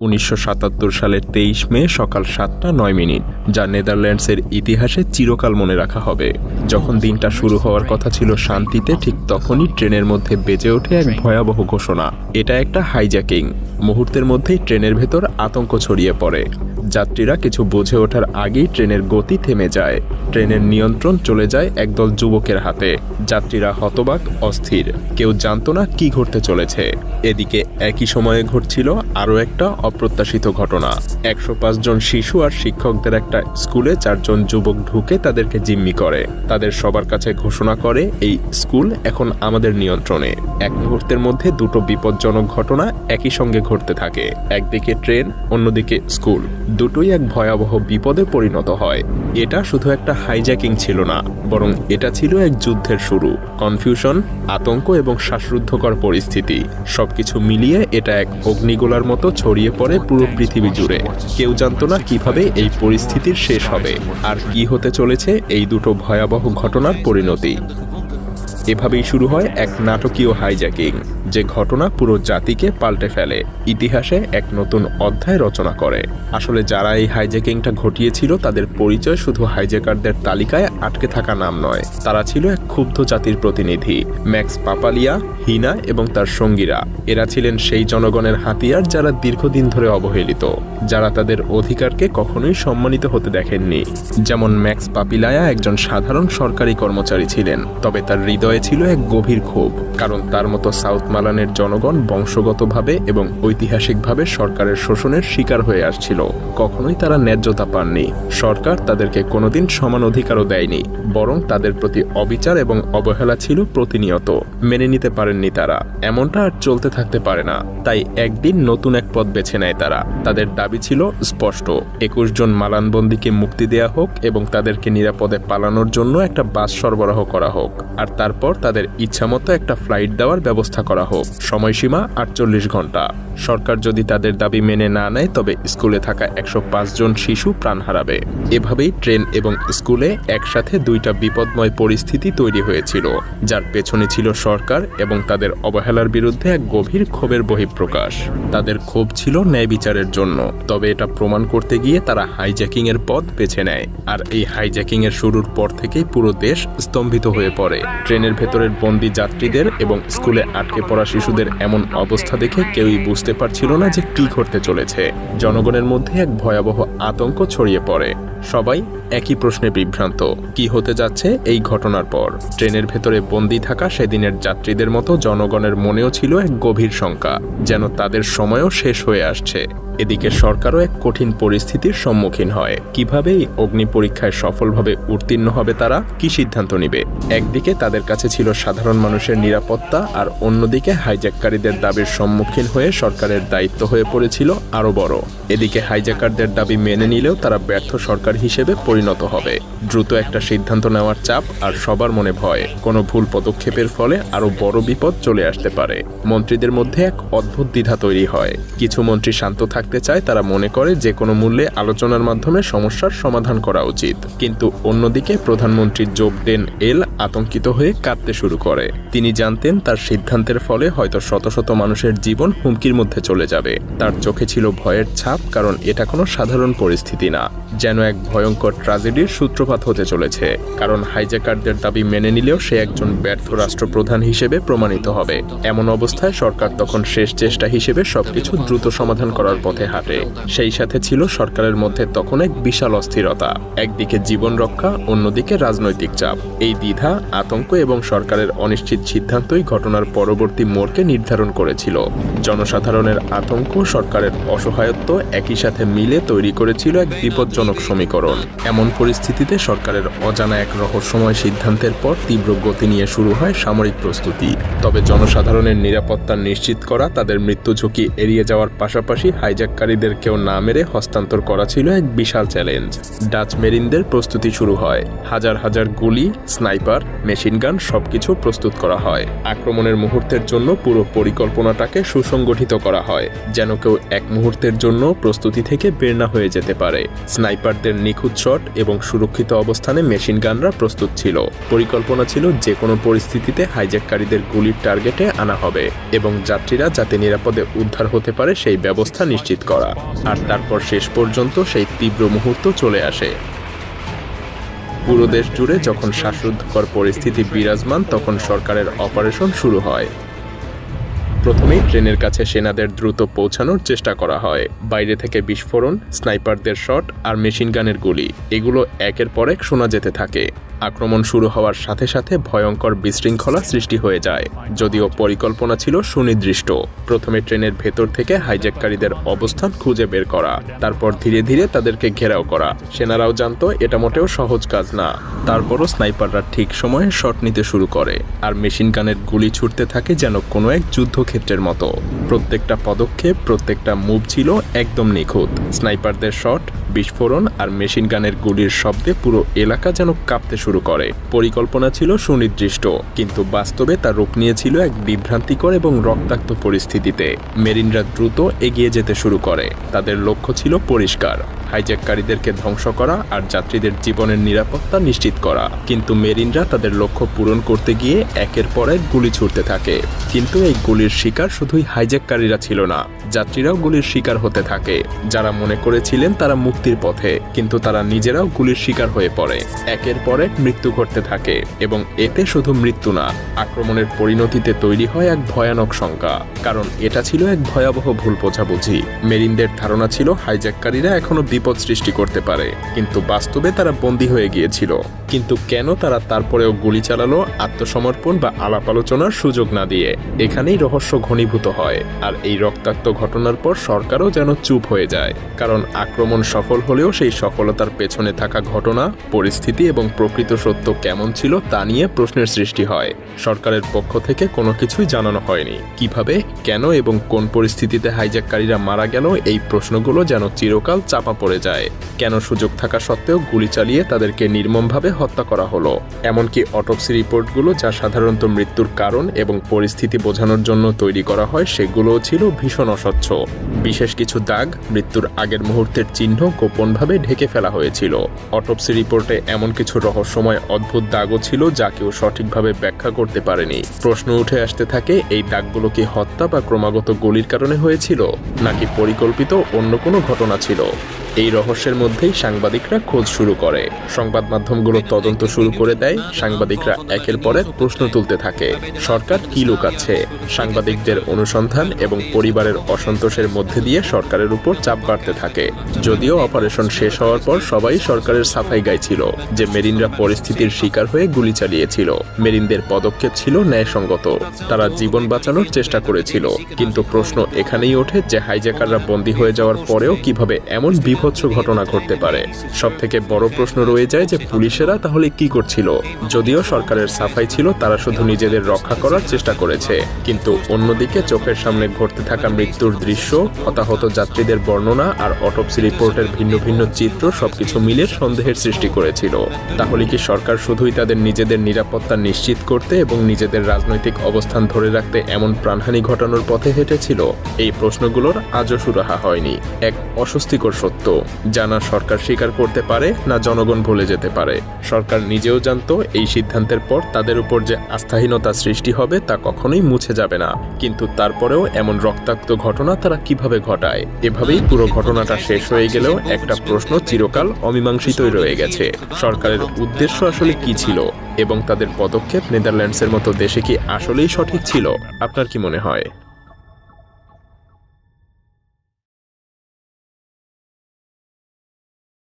উনিশশো সাতাত্তর সালের তেইশ মে সকাল সাতটা নয় মিনিট, যা নেদারল্যান্ডসের ইতিহাসে চিরকাল মনে রাখা হবে। যখন দিনটা শুরু হওয়ার কথা ছিল শান্তিতে, ঠিক তখনই ট্রেনের মধ্যে বেজে ওঠে এক ভয়াবহ ঘোষণা। এটা একটা হাইজ্যাকিং। মুহূর্তের মধ্যেই ট্রেনের ভেতর আতঙ্ক ছড়িয়ে পড়ে। যাত্রীরা কিছু বুঝে ওঠার আগেই ট্রেনের গতি থেমে যায়। ট্রেনের নিয়ন্ত্রণ চলে যায় একদল যুবকের হাতে। যাত্রীরা হতবাক, অস্থির। কেউ জানতো না কি ঘটতে চলেছে। এদিকে একই সময়ে ঘটছিল আরও একটা অপ্রত্যাশিত ঘটনা। একশো জন শিশু আর শিক্ষকদের একটা স্কুলে চারজন যুবক ঢুকে তাদেরকে জিম্মি করে। তাদের সবার কাছে ঘোষণা করে, এই স্কুল এখন আমাদের নিয়ন্ত্রণে। এক মুহূর্তের মধ্যে দুটো বিপজ্জনক ঘটনা একই সঙ্গে ঘটতে থাকে। একদিকে ট্রেন, অন্যদিকে স্কুল। দুটোই এক ভয়াবহ বিপদে পরিণত হয়। এটা শুধু একটা হাইজ্যাকিং ছিল না, বরং এটা ছিল এক যুদ্ধের শুরু। কনফিউশন, আতঙ্ক এবং শ্বাসরুদ্ধকর পরিস্থিতি, সবকিছু মিলিয়ে এটা এক অগ্নিগোলার মতো ছড়িয়ে পড়ে পুরো পৃথিবী জুড়ে। কেউ জানতো না কীভাবে এই পরিস্থিতির শেষ হবে। আর কি হতে চলেছে এই দুটো ভয়াবহ ঘটনার পরিণতি। এভাবেই শুরু হয় এক নাটকীয় হাইজ্যাকিং, যে ঘটনা পুরো জাতিকে পাল্টে ফেলে, ইতিহাসে এক নতুন অধ্যায় রচনা করে। আসলে যারা এই হাইজ্যাকিংটা ঘটিয়েছিল, তাদের পরিচয় শুধু হাইজ্যাকারদের তালিকায় আটকে থাকা নাম নয়। তারা ছিল এক ক্ষুব্ধ জাতির প্রতিনিধি, ম্যাক্স পাপালিয়া, হিনা এবং তার সঙ্গীরা। এরা ছিলেন সেই জনগণের হাতিয়ার যারা দীর্ঘদিন ধরে অবহেলিত, যারা তাদের অধিকারকে কখনোই সম্মানিত হতে দেখেননি। যেমন ম্যাক্স পাপিলায়া একজন সাধারণ সরকারি কর্মচারী ছিলেন, তবে তার হৃদয়ে ছিল এক গভীর ক্ষোভ। কারণ তার মতো সাউথ মালানের জনগণ বংশগতভাবে এবং ঐতিহাসিকভাবে সরকারের শোষণের শিকার হয়ে আসছিল। কখনোই তারা ন্যায্যতা পাননি। সরকার তাদেরকে কোনোদিন সমান অধিকারও দেয়নি, বরং তাদের প্রতি অবিচার এবং অবহেলা ছিল প্রতিনিয়ত। মেনে নিতে পারেননি তারা। এমনটা আর চলতে থাকতে পারে না। তাই একদিন নতুন এক পথ বেছে নেয় তারা। তাদের দাবি ছিল স্পষ্ট। একুশ জন মালানবন্দিকে মুক্তি দেয়া হোক এবং তাদেরকে নিরাপদে পালানোর জন্য একটা বাস সরবরাহ করা হোক। আর তারপর তাদের ইচ্ছামতো একটা ফ্লাইট দেওয়ার ব্যবস্থা করা হোক। সময়সীমা আটচল্লিশ ঘণ্টা। সরকার যদি তাদের দাবি মেনে না নেয়, তবে স্কুলে থাকা একশো জন শিশু প্রাণ হারাবে। এভাবেই ট্রেন এবং স্কুলে একসাথে দুইটা বিপদময় পরিস্থিতি তৈরি হয়েছিল, যার পেছনে ছিল সরকার এবং তাদের অবহেলার বিরুদ্ধে এক গভীর ক্ষোভের বহিঃপ্রকাশ। তাদের ক্ষোভ ছিল ন্যায় বিচারের জন্য, তবে এটা প্রমাণ করতে গিয়ে তারা হাইজ্যাকিং এর পথ বেছে নেয়। আর এই হাইজ্যাকিং এর শুরুর পর থেকেই পুরো দেশ স্তম্ভিত হয়ে পড়ে। ট্রেনের ভেতরের বন্দি যাত্রীদের এবং স্কুলে আটকে পড়া শিশুদের এমন অবস্থা দেখে কেউই বুঝতে পারছিল না যে কি ঘটতে চলেছে। জনগণের মধ্যে এক ভয়াবহ আতঙ্ক ছড়িয়ে পড়ে। সবাই একই প্রশ্নে বিভ্রান্ত, কি হতে যাচ্ছে এই ঘটনার পর? ট্রেনের ভেতরে বন্দি থাকা সেদিনের যাত্রীদের মতো জনগণের মনেও ছিল এক গভীর শঙ্কা, যেন তাদের সময়ও শেষ হয়ে আসছে। এদিকে সরকারও এক কঠিন পরিস্থিতির সম্মুখীন হয়। কীভাবে এই অগ্নি পরীক্ষায় সফলভাবে উত্তীর্ণ হবে তারা, কি সিদ্ধান্ত নিবে? একদিকে তাদের কাছে ছিল সাধারণ মানুষের নিরাপত্তা আর অন্যদিকে হাইজ্যাককারীদের দাবির সম্মুখীন হয়ে সরকারের দায়িত্ব হয়ে পড়েছিল আরও বড়। এদিকে হাইজ্যাকারদের দাবি মেনে নিলেও তারা ব্যর্থ সরকার হিসেবে পরিণত হবে। দ্রুত একটা সিদ্ধান্ত নেওয়ার চাপ আর সবার মনে ভয়। কোনো ভুল পদক্ষেপের ফলে আরও বড় বিপদ চলে আসতে পারে। মন্ত্রীদের মধ্যে এক অদ্ভুত দ্বিধা তৈরি হয়। কিছু মন্ত্রী শান্ত থাকতে চায়, তারা মনে করে যে কোনো মূল্যে আলোচনার মাধ্যমে সমস্যার সমাধান করা উচিত। কিন্তু অন্যদিকে প্রধানমন্ত্রী জোবডেন এল আতঙ্কিত হয়ে কাঁদতে শুরু করে। তিনি জানতেন তার সিদ্ধান্তের ফলে হয়তো শত শত মানুষের জীবন হুমকির মধ্যে চলে যাবে। তার চোখে ছিল ভয়ের ছাপ, কারণ এটা কোনো সাধারণ পরিস্থিতি না। যেন এক ভয়ঙ্কর ট্রাজেডির সূত্রপাত হতে চলেছে, কারণ হাইজ্যাকারদের দাবি মেনে নিলেও সে একজন ব্যর্থ রাষ্ট্রপ্রধান হিসেবে প্রমাণিত হবে। এমন অবস্থায় সরকার তখন শেষ চেষ্টা হিসেবে সবকিছু দ্রুত সমাধান করার পথে হাঁটে। সেই সাথে ছিল সরকারের মধ্যে তখন এক বিশাল অস্থিরতা। একদিকে জীবন রক্ষা, অন্যদিকে রাজনৈতিক চাপ। এই দ্বিধা, আতঙ্ক এবং সরকারের অনিশ্চিত সিদ্ধান্তই ঘটনার পরবর্তী মোড়কে নির্ধারণ করেছিল। জনসাধারণের আতঙ্ক, সরকারের অসহায়ত্ব একই সাথে মিলে তৈরি করেছিল এক বিপজ্জনক সমীকরণ। এমন পরিস্থিতিতে সরকারের অজানা এক রহস্যময় সিদ্ধান্তের পর তীব্র গতি নিয়ে শুরু হয় সামরিক প্রস্তুতি। তবে জনসাধারণের নিরাপত্তা নিশ্চিত করা, তাদের মৃত্যু ঝুঁকি এড়িয়ে যাওয়ার পাশাপাশি হাইজ্যাককারীদেরকেও না মেরে হস্তান্তর করা ছিল এক বিশাল চ্যালেঞ্জ। ডাচ মেরিনদের প্রস্তুতি শুরু হয়। হাজার হাজার গুলি, স্নাইপার মেশিনগান সবকিছু প্রস্তুত করা হয়। আক্রমণের মুহূর্তের জন্য পুরো পরিকল্পনাটাকে সুসংগঠিত করা হয়, যেন কেউ এক মুহূর্তের জন্য প্রস্তুতি থেকে বের না হয়ে যেতে পারে। স্নাইপারদের নিখুঁত শট এবং সুরক্ষিত অবস্থানে মেশিন গানরা প্রস্তুত ছিল। পরিকল্পনা ছিল যে কোনো পরিস্থিতিতে হাইজ্যাককারীদের গুলির টার্গেটে আনা হবে এবং যাত্রীরা যাতে নিরাপদে উদ্ধার হতে পারে সেই ব্যবস্থা নিশ্চিত করা। আর তারপর শেষ পর্যন্ত সেই তীব্র মুহূর্ত চলে আসে। পুরো দেশ জুড়ে যখন শ্বাসরুদ্ধকর পরিস্থিতি বিরাজমান, তখন সরকারের অপারেশন শুরু হয়। প্রথমেই ট্রেনের কাছে সেনাদের দ্রুত পৌঁছানোর চেষ্টা করা হয়। বাইরে থেকে বিস্ফোরণ, স্নাইপারদের শট আর মেশিন গানের গুলি, এগুলো একের পর এক শোনা যেতে থাকে। আক্রমণ শুরু হওয়ার সাথে সাথে ভয়ঙ্কর বিশৃঙ্খলা সৃষ্টি হয়ে যায়, যদিও পরিকল্পনা ছিল সুনির্দিষ্ট। প্রথমে ট্রেনের ভেতর থেকে হাইজ্যাককারীদের অবস্থান খুঁজে বের করা, তারপর ধীরে ধীরে তাদেরকে ঘেরাও করা। সেনারাও জানত এটা মোটেও সহজ কাজ না। তারপরও স্নাইপাররা ঠিক সময়ে শট নিতে শুরু করে, আর মেশিন গানের গুলি ছুটতে থাকে যেন কোনো এক যুদ্ধক্ষেত্রের মতো। প্রত্যেকটা পদক্ষেপ, প্রত্যেকটা মুভ ছিল একদম নিখুঁত। স্নাইপারদের শট বিস্ফোরণ আর মেশিন গানের গুলির শব্দে পুরো এলাকা যেন কাঁপতে শুরু করে। পরিকল্পনা ছিল সুনির্দিষ্ট, কিন্তু বাস্তবে তার রূপ নিয়েছিল এক বিভ্রান্তিকর এবং রক্তাক্ত পরিস্থিতিতে। মেরিনরা দ্রুত এগিয়ে যেতে শুরু করে। তাদের লক্ষ্য ছিল পরিষ্কার। হাইজ্যাককারীদেরকে ধ্বংস করা আর যাত্রীদের জীবনের নিরাপত্তা নিশ্চিত করা। কিন্তু মেরিনরা তাদের লক্ষ্য পূরণ করতে গিয়ে একের পর এক গুলি ছুটতে থাকে। কিন্তু এই গুলির শিকার শুধুই হাইজ্যাককারীরা ছিল না, যাত্রীরাও গুলির শিকার হতে থাকে। যারা মনে করেছিলেন তারা মুক্তির পথে, কিন্তু তারা নিজেরাও গুলির শিকার হয়ে পড়ে। একের পর এক মৃত্যু ঘটতে থাকে এবং এতে শুধু মৃত্যু না, আক্রমণের পরিণতিতে তৈরি হয় এক ভয়ানক শঙ্কা কারণ এটা ছিল এক ভয়াবহ ভুল বোঝাবুঝি। মেরিনদের ধারণা ছিল হাইজ্যাককারীরা এখনও বিপদ সৃষ্টি করতে পারে, কিন্তু বাস্তবে তারা বন্দী হয়ে গিয়েছিল। কিন্তু কেন তারা তারপরেও গুলি চালালো, আত্মসমর্পণ বা আলাপ আলোচনার সুযোগ না দিয়ে? এখানেই রহস্য ঘনীভূত হয়, আর এই রক্তাক্ত ঘটনার পর সরকারও যেন চুপ হয়ে যায়। কারণ আক্রমণ সফল হলেও সেই সফলতার পেছনে থাকা ঘটনা, পরিস্থিতি এবং প্রকৃত সত্য কেমন ছিল তা নিয়ে প্রশ্নের সৃষ্টি হয়। সরকারের পক্ষ থেকে কোনো কিছুই জানানো হয়নি। কীভাবে, কেন এবং কোন পরিস্থিতিতে হাইজ্যাককারীরা মারা গেল এই প্রশ্নগুলো যেন চিরকাল চাপা পড়ে যায়। কেন সুযোগ থাকা সত্ত্বেও গুলি চালিয়ে তাদেরকে নির্মমভাবে হত্যা করা হলো। এমনকি অটোপসি রিপোর্টগুলো যা সাধারণত মৃত্যুর কারণ এবং পরিস্থিতি বোঝানোর জন্য তৈরি করা হয়, সেগুলোও ছিল ভীষণ অস্বচ্ছ। বিশেষ কিছু দাগ, মৃত্যুর আগের মুহূর্তের চিহ্ন গোপনভাবে ঢেকে ফেলা হয়েছিল। অটোপসি রিপোর্টে এমন কিছু রহস্যময় অদ্ভুত দাগও ছিল যা কেউ সঠিকভাবে ব্যাখ্যা করতে পারেনি। প্রশ্ন উঠে আসতে থাকে, এই দাগগুলো কি হত্যা বা ক্রমাগত গুলির কারণে হয়েছিল, নাকি পরিকল্পিত অন্য কোনো ঘটনা ছিল? এই রহস্যের মধ্যেই সাংবাদিকরা খোঁজ শুরু করে। সংবাদ মাধ্যমগুলো তদন্ত শুরু করে দেয়, সাংবাদিকরা একের পর এক প্রশ্ন তুলতে থাকে, সরকার কি লুকাচ্ছে? সাংবাদিকদের অনুসন্ধান এবং পরিবারের অসন্তোষের মধ্যে দিয়ে সরকারের উপর চাপ বাড়তে থাকে। যদিও অপারেশন শেষ হওয়ার পর সবাই সরকারের সাফাই গাইছিল, যে মেরিনরা পরিস্থিতির শিকার হয়ে গুলি চালিয়েছিল। মেরিনদের পদক্ষেপ ছিল ন্যায়সঙ্গত, তারা জীবন বাঁচানোর চেষ্টা করেছিল। কিন্তু প্রশ্ন এখানেই ওঠে যে হাইজ্যাকাররা বন্দী হয়ে যাওয়ার পরেও কীভাবে এমন বিভৎস ঘটনা ঘটতে পারে। সব থেকে বড় প্রশ্ন রয়ে যায় যে পুলিশেরা তাহলে কি করছিল? যদিও সরকারের সাফাই ছিল, তারা শুধু নিজেদের রক্ষা করার চেষ্টা করেছে। কিন্তু অন্যদিকে চোখের সামনে ঘটতে থাকা মৃত্যুর দৃশ্য, হতাহত যাত্রীদের বর্ণনা আর অটোপসি রিপোর্টের ভিন্ন ভিন্ন চিত্র সবকিছু মিলে সন্দেহের সৃষ্টি করেছিল। তাহলে কি সরকার শুধুই তাদের নিজেদের নিরাপত্তা নিশ্চিত করতে এবং নিজেদের রাজনৈতিক অবস্থান ধরে রাখতে এমন প্রাণহানি ঘটানোর পথে হেঁটেছিল? এই প্রশ্নগুলোর আজও সুরাহা হয়নি। এক অস্বস্তিকর সত্য। জানা সরকার স্বীকার করতে পারে, না জনগণ ভুলে যেতে পারে। সরকার নিজেও জানতো এই সিদ্ধান্তের পর তাদের উপর যে আস্থাহীনতা সৃষ্টি হবে তা কখনোই মুছে যাবে না। কিন্তু তারপরেও এমন রক্তাক্ত ঘটনা তারা কীভাবে ঘটায়? এভাবেই পুরো ঘটনাটা শেষ হয়ে গেলেও একটা প্রশ্ন চিরকাল অমীমাংসিতই রয়ে গেছে। সরকারের উদ্দেশ্য আসলে কি ছিল? এবং তাদের পদক্ষেপ নেদারল্যান্ডসের মতো দেশে কি আসলেই সঠিক ছিল? আপনার কি মনে হয়?